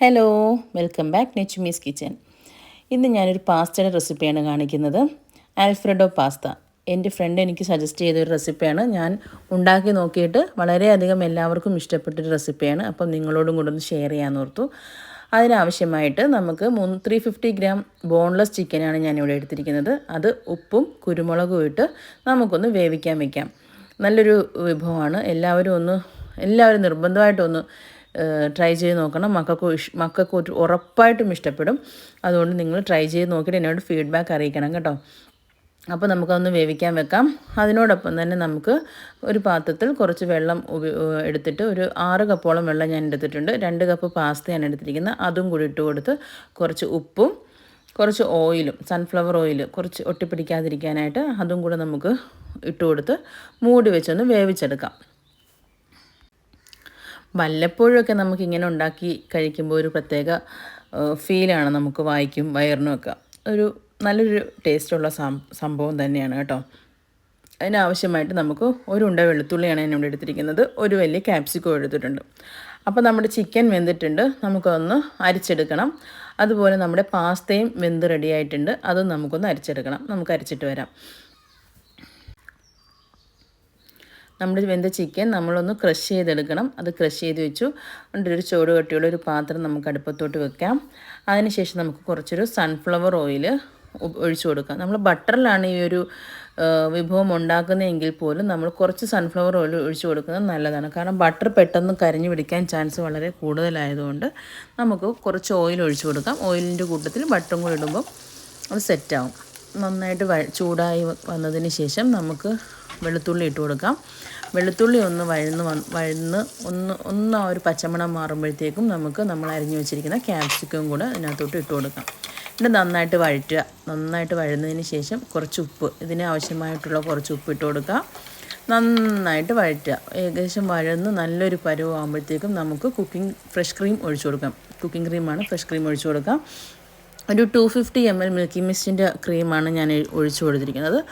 Hello welcome back Nechumees kitchen ഇന്ന് ഞാനൊരു പാസ്തയുടെ റെസിപ്പിയാണ് കാണിക്കുന്നത്. Alfredo pasta. എന്റെ ഫ്രണ്ട് എനിക്ക് സജസ്റ്റ് ചെയ്തൊരു റെസിപ്പിയാണ് ഞാൻ ഉണ്ടാക്കി നോക്കിയിട്ട് വളരെയധികം എല്ലാവർക്കും ഇഷ്ടപ്പെട്ടൊരു റെസിപ്പിയാണ് അപ്പം നിങ്ങളോടും കൂടെ ഒന്ന് ഷെയർ ചെയ്യാമെന്ന് ഓർത്തു. അതിനാവശ്യമായിട്ട് നമുക്ക് മൂന്ന് ത്രീ ഫിഫ്റ്റി ഗ്രാം ബോൺലെസ് ചിക്കനാണ് ഞാനിവിടെ എടുത്തിരിക്കുന്നത്. അത് ഉപ്പും കുരുമുളകും ഇട്ട് നമുക്കൊന്ന് വേവിക്കാൻ വയ്ക്കാം നല്ലൊരു വിഭവമാണ്. എല്ലാവരും ഒന്ന് എല്ലാവരും നിർബന്ധമായിട്ടൊന്ന് ട്രൈ ചെയ്ത് നോക്കണം. മക്കൾക്ക് ഇഷ് മക്കൾക്ക് ഉറപ്പായിട്ടും ഇഷ്ടപ്പെടും. അതുകൊണ്ട് നിങ്ങൾ ട്രൈ ചെയ്ത് നോക്കിയിട്ട് എന്നോട് ഫീഡ്ബാക്ക് അറിയിക്കണം കേട്ടോ. അപ്പോൾ നമുക്കതൊന്ന് വേവിക്കാൻ വെക്കാം. അതിനോടൊപ്പം തന്നെ നമുക്ക് ഒരു പാത്രത്തിൽ കുറച്ച് വെള്ളം എടുത്തിട്ട് ഒരു ആറ് കപ്പോളം വെള്ളം ഞാൻ എടുത്തിട്ടുണ്ട്. രണ്ട് കപ്പ് പാസ്തയാണ് എടുത്തിരിക്കുന്നത്. അതും കൂടി ഇട്ട് കൊടുത്ത് കുറച്ച് ഉപ്പും കുറച്ച് ഓയിലും സൺഫ്ലവർ ഓയിൽ കുറച്ച് ഒട്ടിപ്പിടിക്കാതിരിക്കാനായിട്ട് അതും കൂടെ നമുക്ക് ഇട്ട് കൊടുത്ത് മൂടി വെച്ചൊന്ന് വേവിച്ചെടുക്കാം. വല്ലപ്പോഴൊക്കെ നമുക്കിങ്ങനെ ഉണ്ടാക്കി കഴിക്കുമ്പോൾ ഒരു പ്രത്യേക ഫീലാണ് നമുക്ക് വായിക്കും വയറിനുമൊക്കെ ഒരു നല്ലൊരു ടേസ്റ്റുള്ള സംഭവം തന്നെയാണ് കേട്ടോ. അതിനാവശ്യമായിട്ട് നമുക്ക് ഒരു ഉണ്ട വെളുത്തുള്ളിയാണ് ഇവിടെ എടുത്തിരിക്കുന്നത്. ഒരു വലിയ ക്യാപ്സിക്കോ എടുത്തിട്ടുണ്ട്. അപ്പോൾ നമ്മുടെ ചിക്കൻ വെന്തിട്ടുണ്ട്. നമുക്കൊന്ന് അരിച്ചെടുക്കണം. അതുപോലെ നമ്മുടെ പാസ്തയും വെന്ത് റെഡിയായിട്ടുണ്ട് അതും നമുക്കൊന്ന് അരിച്ചെടുക്കണം. നമുക്ക് അരിച്ചിട്ട് വരാം. നമ്മുടെ വെന്ത ചിക്കൻ നമ്മളൊന്ന് ക്രഷ് ചെയ്തെടുക്കണം. അത് ക്രഷ് ചെയ്ത് വെച്ചു. ഒരു ചോട് കട്ടിയുള്ള ഒരു പാത്രം നമുക്ക് അടുപ്പത്തോട്ട് വെക്കാം. അതിനുശേഷം നമുക്ക് കുറച്ചൊരു സൺഫ്ലവർ ഓയിൽ ഒഴിച്ചു കൊടുക്കാം. നമ്മൾ ബട്ടറിലാണ് ഈ ഒരു വിഭവം ഉണ്ടാക്കുന്നതെങ്കിൽ പോലും നമ്മൾ കുറച്ച് സൺഫ്ലവർ ഓയിൽ ഒഴിച്ചു കൊടുക്കുന്നത് നല്ലതാണ്. കാരണം ബട്ടർ പെട്ടെന്ന് കരിഞ്ഞു പിടിക്കാൻ ചാൻസ് വളരെ കൂടുതലായതുകൊണ്ട് നമുക്ക് കുറച്ച് ഓയിൽ ഒഴിച്ചു കൊടുക്കാം. ഓയിലിന്റെ കൂട്ടത്തിൽ ബട്ടറും കൂടി ഇടുമ്പോൾ അത് സെറ്റാവും നന്നായിട്ട് ചൂടായി വന്നതിന് ശേഷം നമുക്ക് വെളുത്തുള്ളി ഇട്ട് കൊടുക്കാം. വെളുത്തുള്ളി ഒന്ന് വഴന്ന് വഴന്ന് ഒന്ന് ഒന്ന് ആ ഒരു പച്ചമണം മാറുമ്പോഴത്തേക്കും നമുക്ക് നമ്മൾ അരിഞ്ഞു വെച്ചിരിക്കുന്ന ക്യാപ്സിക്കം കൂടെ അതിനകത്തോട്ട് ഇട്ട് കൊടുക്കാം. എന്നിട്ട് നന്നായിട്ട് വഴറ്റുക. നന്നായിട്ട് വഴുന്നതിന് ശേഷം കുറച്ച് ഉപ്പ് ഇതിന് ആവശ്യമായിട്ടുള്ള കുറച്ച് ഉപ്പ് ഇട്ട് കൊടുക്കുക നന്നായിട്ട് വഴറ്റുക. ഏകദേശം വഴന്ന് നല്ലൊരു പരുവാകുമ്പോഴത്തേക്കും നമുക്ക് കുക്കിംഗ് ഫ്രഷ് ക്രീം ഒഴിച്ചു കൊടുക്കാം. കുക്കിംഗ് ക്രീമാണ് ഫ്രഷ് ക്രീം ഒഴിച്ചു കൊടുക്കാം. ഒരു two fifty M L Milky മിസ്റ്റിന്റെ ക്രീമാണ് ഞാൻ ഒഴിച്ചു കൊടുത്തിരിക്കുന്നത്.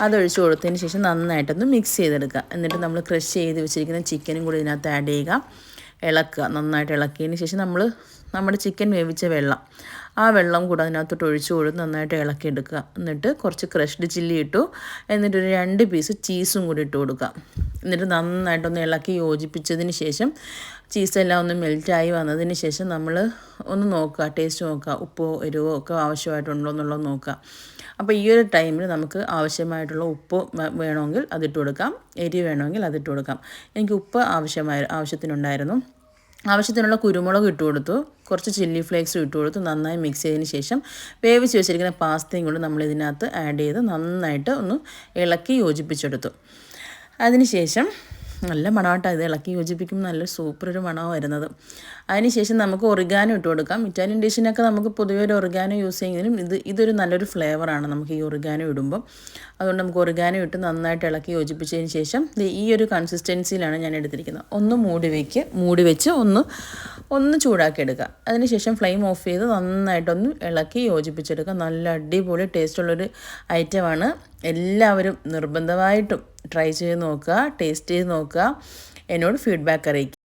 അത് അതൊഴിച്ച് കൊടുത്തതിന് ശേഷം നന്നായിട്ടൊന്ന് മിക്സ് ചെയ്തെടുക്കുക. എന്നിട്ട് നമ്മൾ ക്രഷ് ചെയ്ത് വെച്ചിരിക്കുന്ന ചിക്കനും കൂടി ഇതിനകത്ത് ആഡ് ചെയ്യുക. ഇളക്കുക. നന്നായിട്ട് ഇളക്കിയതിന് ശേഷം നമ്മൾ നമ്മുടെ ചിക്കൻ വേവിച്ച വെള്ളം. ആ വെള്ളം കൂടെ അതിനകത്തോട്ട് ഒഴിച്ചു കൊടുത്ത് നന്നായിട്ട് ഇളക്കി എടുക്കുക. എന്നിട്ട് കുറച്ച് ക്രഷ്ഡ് ചില്ലി ഇട്ടു. എന്നിട്ട് ഒരു രണ്ട് പീസ് ചീസും കൂടി ഇട്ട് കൊടുക്കുക. എന്നിട്ട് നന്നായിട്ടൊന്ന് ഇളക്കി യോജിപ്പിച്ചതിന് ശേഷം ചീസെല്ലാം ഒന്ന് മെൽറ്റായി വന്നതിന് ശേഷം നമ്മൾ ഒന്ന് നോക്കുക. ടേസ്റ്റ് നോക്കുക. ഉപ്പോ എരിവോ ഒക്കെ ആവശ്യമായിട്ടുണ്ടോ എന്നുള്ളത് നോക്കുക. അപ്പോൾ ഈ ഒരു ടൈമിൽ നമുക്ക് ആവശ്യമായിട്ടുള്ള ഉപ്പ് വേണമെങ്കിൽ അതിട്ട് കൊടുക്കാം. എരി വേണമെങ്കിൽ അതിട്ട് കൊടുക്കാം. എനിക്ക് ഉപ്പ് ആവശ്യമായ ആവശ്യത്തിനുണ്ടായിരുന്നു. ആവശ്യത്തിനുള്ള കുരുമുളക് ഇട്ട് കൊടുത്തു. കുറച്ച് ചില്ലി ഫ്ലേക്സും ഇട്ട് കൊടുത്തു. നന്നായി മിക്സ് ചെയ്തതിന് ശേഷം വേവിച്ച് വെച്ചിരിക്കുന്ന പാസ്തയും കൂടി നമ്മൾ ഇതിനകത്ത് ആഡ് ചെയ്ത് നന്നായിട്ട് ഒന്ന് ഇളക്കി യോജിപ്പിച്ചെടുത്തു. അതിനുശേഷം നല്ല മണമാട്ടോ ഇത് ഇളക്കി യോജിപ്പിക്കുമ്പോൾ നല്ല സൂപ്പർ ഒരു മണമാണ് വരുന്നത് അതിനുശേഷം നമുക്ക് ഒറിഗാനോ ഇട്ട് കൊടുക്കാം. ഇറ്റാലിയൻ ഡിഷിനൊക്കെ നമുക്ക് പൊതുവെ ഒരു ഒറിഗാനോ യൂസ് ചെയ്യുന്നതിനും ഇത് ഇതൊരു നല്ലൊരു ഫ്ലേവറാണ് നമുക്ക് ഈ ഒറിഗാനോ ഇടുമ്പോൾ അതുകൊണ്ട് നമുക്ക് ഒറിഗാനോ ഇട്ട് നന്നായിട്ട് ഇളക്കി യോജിപ്പിച്ചതിന് ശേഷം ഈ ഒരു കൺസിസ്റ്റൻസിയിലാണ് ഞാൻ എടുത്തിരിക്കുന്നത്. ഒന്ന് മൂടി വയ്ക്കുക മൂടി വെച്ച് ഒന്ന് ഒന്ന് ചൂടാക്കി എടുക്കുക. അതിനുശേഷം ഫ്ലെയിം ഓഫ് ചെയ്ത് നന്നായിട്ടൊന്ന് ഇളക്കി യോജിപ്പിച്ചെടുക്കുക. നല്ല അടിപൊളി ടേസ്റ്റുള്ളൊരു ഐറ്റമാണ് എല്ലാവരും നിർബന്ധമായിട്ടും ട്രൈ ചെയ്ത് നോക്കുക ടേസ്റ്റ് ചെയ്ത് നോക്കുക. എന്നോട് ഫീഡ്ബാക്ക് അറിയിക്കുക.